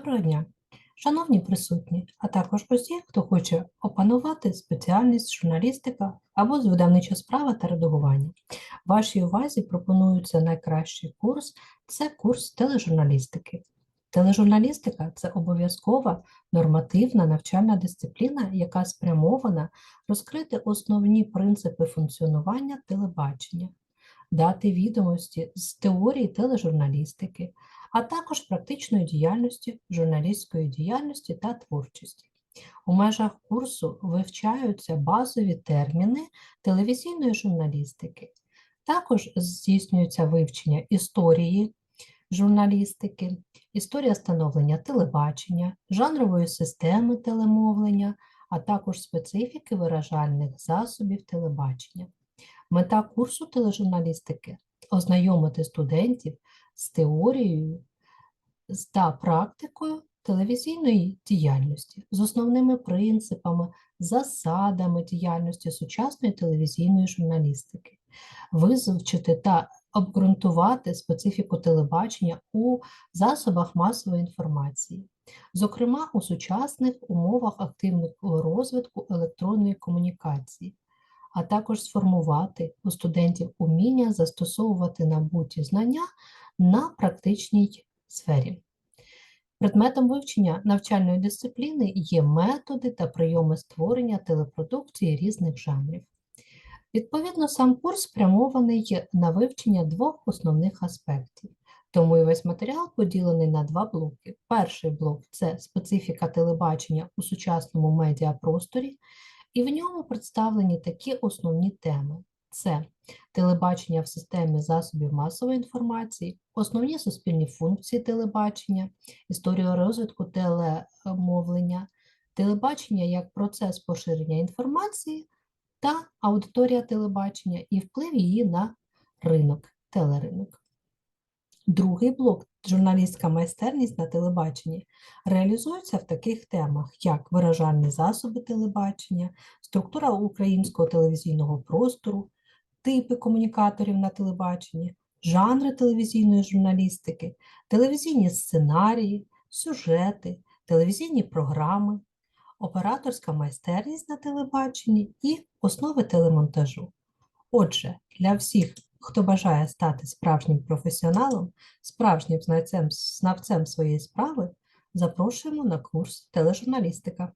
Доброго дня, шановні присутні, а також усі, хто хоче опанувати спеціальність журналістика або з видавнича справа та редагування. Вашій увазі пропонується найкращий курс це курс тележурналістики. Тележурналістика це обов'язкова нормативна навчальна дисципліна, яка спрямована розкрити основні принципи функціонування телебачення, дати відомості з теорії тележурналістики, а також практичної діяльності, журналістської діяльності та творчості. У межах курсу вивчаються базові терміни телевізійної журналістики. Також здійснюється вивчення історії журналістики, історія становлення телебачення, жанрової системи телемовлення, а також специфіки виражальних засобів телебачення. Мета курсу тележурналістики ознайомити студентів з теорією та практикою телевізійної діяльності, з основними принципами, засадами діяльності сучасної телевізійної журналістики, визначити та обґрунтувати специфіку телебачення у засобах масової інформації, зокрема у сучасних умовах активного розвитку електронної комунікації, а також сформувати у студентів уміння застосовувати набуті знання на практичній сфері. Предметом вивчення навчальної дисципліни є методи та прийоми створення телепродукції різних жанрів. Відповідно, сам курс спрямований на вивчення двох основних аспектів. Тому і весь матеріал поділений на два блоки. Перший блок це специфіка телебачення у сучасному медіапросторі, і в ньому представлені такі основні теми: це телебачення в системі засобів масової інформації, основні суспільні функції телебачення, історія розвитку телемовлення, телебачення як процес поширення інформації та аудиторія телебачення і вплив її на ринок, телеринок. Другий блок журналістська майстерність на телебаченні реалізується в таких темах, як виражальні засоби телебачення, структура українського телевізійного простору, типи комунікаторів на телебаченні, жанри телевізійної журналістики, телевізійні сценарії, сюжети, телевізійні програми, операторська майстерність на телебаченні і основи телемонтажу. Отже, для всіх, хто бажає стати справжнім професіоналом, справжнім знавцем, своєї справи, запрошуємо на курс тележурналістика.